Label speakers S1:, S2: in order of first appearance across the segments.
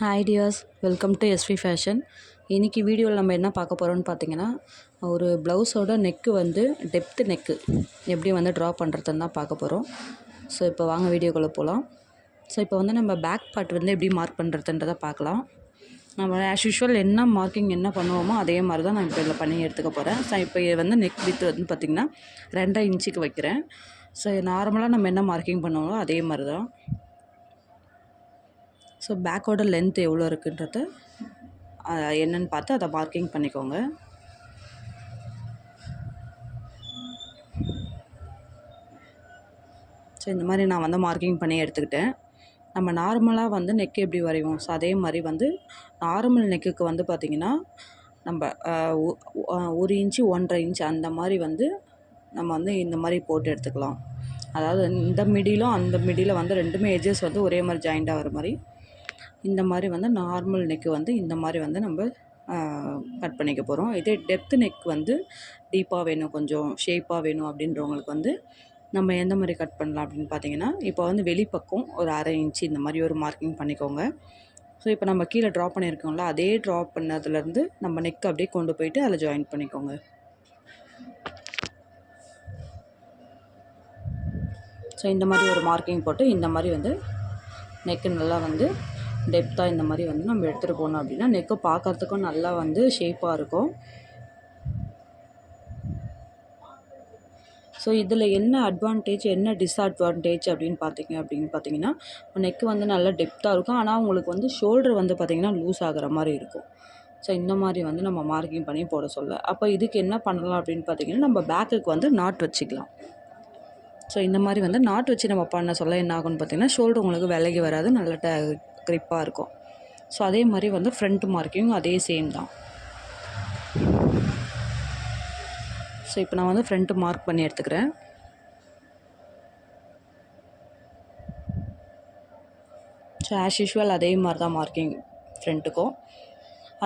S1: Hi welcome to SV fashion இன்றைக்கி வீடியோவில் நம்ம என்ன பார்க்க போகிறோம்னு பார்த்தீங்கன்னா ஒரு ப்ளவுஸோட நெக்கு வந்து டெப்த்து நெக்கு எப்படி வந்து ட்ரா பண்ணுறதுன்னு தான் பார்க்க போகிறோம் ஸோ இப்போ வாங்க வீடியோக்குள்ளே போகலாம் ஸோ இப்போ வந்து நம்ம பேக் பார்ட் வந்து எப்படி மார்க் பண்ணுறதுன்றதை பார்க்கலாம். நம்ம ஆஸ் யூஷுவல் என்ன மார்க்கிங் என்ன பண்ணுவோமோ அதே மாதிரி தான் நான் இப்போ இதில் பண்ணி எடுத்துக்க போகிறேன் ஸோ இப்போ இது வந்து நெக் வித் வந்து பார்த்திங்கன்னா ரெண்டரை இன்ச்சுக்கு வைக்கிறேன். ஸோ நார்மலாக நம்ம என்ன மார்க்கிங் பண்ணுவோமோ அதே மாதிரி தான். ஸோ பேக்கோட லென்த் எவ்வளோ இருக்குன்றத என்னன்னு பார்த்து அதை மார்க்கிங் பண்ணிக்கோங்க. ஸோ இந்த மாதிரி நான் வந்து மார்க்கிங் பண்ணி எடுத்துக்கிட்டேன். நம்ம நார்மலாக வந்து நெக் எப்படி வரைவோம்? ஸோ அதே மாதிரி வந்து நார்மல் நெக்குக்கு வந்து பார்த்திங்கன்னா நம்ம ஒரு இன்ச்சு ஒன்றரை இன்ச் அந்த மாதிரி வந்து நம்ம வந்து இந்த மாதிரி போட்டு எடுத்துக்கலாம். அதாவது இந்த மிடிலும் அந்த மிடியில் வந்து ரெண்டுமே எஜஸ் வந்து ஒரே மாதிரி ஜாயிண்ட் ஆகிற மாதிரி இந்த மாதிரி வந்து நார்மல் நெக்கு வந்து இந்த மாதிரி வந்து நம்ம கட் பண்ணிக்க போகிறோம் இதே டெப்த் நெக் வந்து டீப்பாக வேணும் கொஞ்சம் ஷேப்பாக வேணும் அப்படின்றவங்களுக்கு வந்து நம்ம எந்த மாதிரி கட் பண்ணலாம் அப்படின்னு பார்த்தீங்கன்னா இப்போ வந்து வெளிப்பக்கம் ஒரு அரை இன்ச்சு இந்த மாதிரி ஒரு மார்க்கிங் பண்ணிக்கோங்க. ஸோ இப்போ நம்ம கீழே ட்ரா பண்ணியிருக்கோம்ல அதே ட்ரா பண்ணதுலேருந்து நம்ம நெக் அப்படியே கொண்டு போயிட்டு அதில் ஜாயின் பண்ணிக்கோங்க. ஸோ இந்த மாதிரி ஒரு மார்க்கிங் போட்டு இந்த மாதிரி வந்து நெக்கு நல்லா வந்து டெப்த்தாக இந்த மாதிரி வந்து நம்ம எடுத்துகிட்டு போனோம் அப்படின்னா நெக்கு பார்க்குறதுக்கும் நல்லா வந்து ஷேப்பாக இருக்கும். ஸோ இதில் என்ன அட்வான்டேஜ் என்ன டிஸ்அட்வான்டேஜ் அப்படின்னு பார்த்தீங்க அப்படின்னு பார்த்தீங்கன்னா நெக்கு வந்து நல்லா டெப்த்தாக இருக்கும். ஆனால் உங்களுக்கு வந்து ஷோல்டர் வந்து பார்த்திங்கன்னா லூஸ் ஆகிற மாதிரி இருக்கும். ஸோ இந்த மாதிரி வந்து நம்ம மார்க்கிங் பண்ணி போட சொல்ல. அப்போ இதுக்கு என்ன பண்ணலாம் அப்படின்னு பார்த்தீங்கன்னா நம்ம பேக்குக்கு வந்து நாட் வச்சுக்கலாம். ஸோ இந்த மாதிரி வந்து நாட் வச்சு நம்ம பண்ண சொல்ல என்ன ஆகும்னு பார்த்தீங்கன்னா ஷோல்டர் உங்களுக்கு விலகி வராது நல்ல க்ரிப்பாக இருக்கும். ஸோ அதே மாதிரி வந்து ஃப்ரண்ட் மார்க்கிங் அதே சேம் தான். ஸோ இப்போ நான் வந்து ஃப்ரண்ட்டு மார்க் பண்ணி எடுத்துக்கிறேன். ஸோ ஆஸ் யூஷுவல் அதே மாதிரி தான் மார்க்கிங் ஃப்ரண்ட்டுக்கும்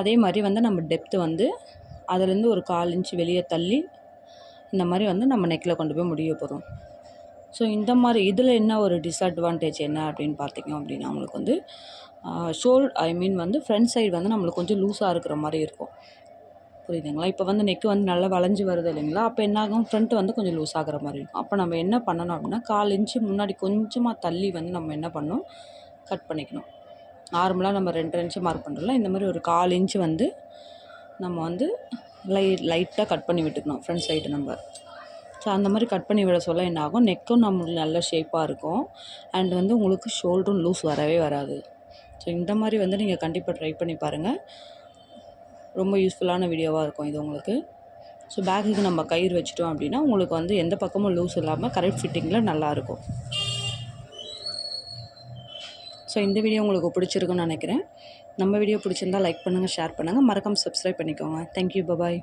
S1: அதே மாதிரி வந்து நம்ம டெப்த்து வந்து அதுலேருந்து ஒரு கால் இன்ச்சு வெளியே தள்ளி இந்த மாதிரி வந்து நம்ம நெக்கில் கொண்டு போய் முடிய போகிறோம் ஸோ இந்த மாதிரி இதில் என்ன ஒரு டிஸ்அட்வான்டேஜ் என்ன அப்படின்னு பார்த்தீங்க அப்படின்னா நம்மளுக்கு வந்து ஷோல் ஐ மீன் வந்து ஃப்ரண்ட் சைடு வந்து நம்மளுக்கு கொஞ்சம் லூஸாக இருக்கிற மாதிரி இருக்கும். புரியுதுங்களா? இப்போ வந்து நெக்கு வந்து நல்லா வளைஞ்சு வருது இல்லைங்களா? அப்போ என்ன ஆகும்? ஃப்ரண்ட் வந்து கொஞ்சம் லூஸ் ஆகிற மாதிரி இருக்கும். அப்போ நம்ம என்ன பண்ணணும் அப்படின்னா கால் இன்ச்சு முன்னாடி கொஞ்சமாக தள்ளி வந்து நம்ம என்ன பண்ணணும்? கட் பண்ணிக்கணும். நார்மலாக நம்ம ரெண்டு இன்ச்சு மார்க் பண்ணுறோம்ல இந்த மாதிரி ஒரு கால் இன்ச்சு வந்து நம்ம வந்து லை லைட்டாக கட் பண்ணி விட்டுக்கணும் ஃப்ரண்ட் சைடு நம்ம ஸோ அந்த மாதிரி கட் பண்ணி விட சொல்ல என்ன ஆகும் நெக்கும் நம்மளுக்கு நல்ல ஷேப்பாக இருக்கும். அண்ட் வந்து உங்களுக்கு ஷோல்டரும் லூஸ் வரவே வராது. ஸோ இந்த மாதிரி வந்து நீங்கள் கண்டிப்பாக ட்ரை பண்ணி பாருங்கள் ரொம்ப யூஸ்ஃபுல்லான வீடியோவாக இருக்கும் இது உங்களுக்கு. ஸோ பேக்குக்கு நம்ம கயிறு வச்சிட்டோம் அப்படின்னா உங்களுக்கு வந்து எந்த பக்கமும் லூஸ் இல்லாமல் கரெக்ட் ஃபிட்டிங்கில் நல்லாயிருக்கும் ஸோ இந்த வீடியோ உங்களுக்கு பிடிச்சிருக்குன்னு நினைக்கிறேன். நம்ம வீடியோ பிடிச்சிருந்தா லைக் பண்ணுங்கள் ஷேர் பண்ணுங்கள் மறக்காமல் சப்ஸ்கிரைப் பண்ணிக்கோங்க. Thank you bye bye